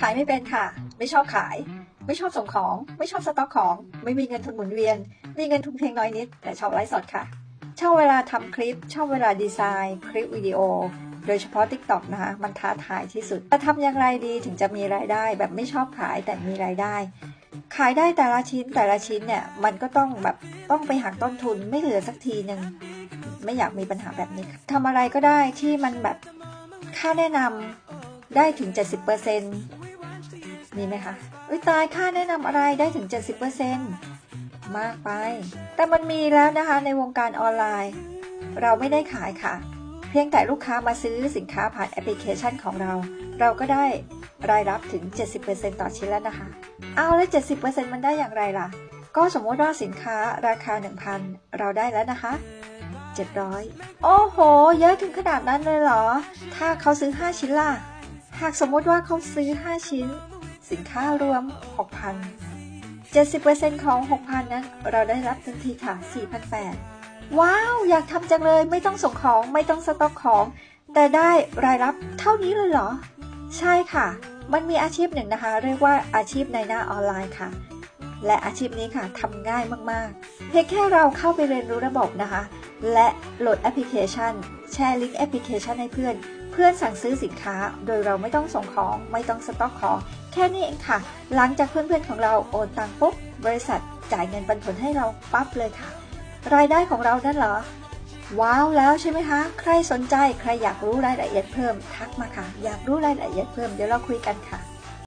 ขายไม่เป็นค่ะ ไม่ชอบขาย ไม่ชอบส่งของ ไม่ชอบสต็อกของ ไม่มีเงินทุนหมุนเวียน มีเงินทุนเพียงน้อยนิด แต่ชอบไลฟ์สดค่ะ ชอบเวลาทำคลิป ชอบเวลาดีไซน์ คลิปวิดีโอ โดยเฉพาะ TikTok นะคะ มันท้าทายที่สุดจะทำอย่างไรดีถึงจะมีรายได้ แบบไม่ชอบขายแต่มีรายได้ ขายได้แต่ละชิ้นแต่ละชิ้นเนี่ย มันก็ต้องแบบต้องไปหักต้นทุนไม่เหลือสักทีหนึ่งไม่อยากมีปัญหาแบบนี้ทำอะไรก็ได้ที่มันแบบค่าแนะนำ ได้ถึง 70%มีไหมคะอุ้ยตายค่าแนะนำอะไรได้ถึง 70%มากไป แต่มันมีแล้วนะคะในวงการออนไลน์ เราไม่ได้ขายค่ะ เพียงแต่ลูกค้ามาซื้อสินค้าผ่านแอปพลิเคชันของเรา เราก็ได้รายรับถึง 70%ต่อชิ้นแล้วนะคะ เอาแล้ว 70%มันได้อย่างไรล่ะ ก็สมมติว่าสินค้าราคา 1,000 เราได้แล้วนะคะ 700 โอ้โห เยอะถึงขนาดนั้นเลยเหรอ ถ้าเขาซื้อ 5 ชิ้นล่ะ หากสมมติว่าเขาซื้อ 5 ชิ้น สินค้ารวม 6,000 70%ของ 6,000 นั้น เราได้รับทันทีค่ะ 4,800 ว้าว อยากทำจังเลยไม่ต้องส่งของไม่ต้องสต็อกของ แต่ได้รายรับเท่านี้เลยเหรอ ใช่ค่ะ มันมีอาชีพหนึ่งนะคะ เรียกว่าอาชีพในหน้าออนไลน์ค่ะ และอาชีพนี้ค่ะทำง่ายมากๆ เพียงแค่เราเข้าไปเรียนรู้ระบบนะคะ และโหลดแอปพลิเคชัน แชร์ลิงก์แอปพลิเคชันให้เพื่อน เพื่อนสั่งซื้อสินค้า โดยเราไม่ต้องส่งของ ไม่ต้องสต็อกของ แค่นี้เองค่ะ หลังจากเพื่อนๆของเราโอนตังปุ๊บ บริษัทจ่ายเงินปันผลให้เราปั๊บเลยค่ะ รายได้ของเรานั่นเหรอ ว้าวแล้วใช่ไหมคะ ใครสนใจ ใครอยากรู้รายละเอียดเพิ่ม ทักมาค่ะ อยากรู้รายละเอียดเพิ่ม เดี๋ยวเราคุยกันค่ะ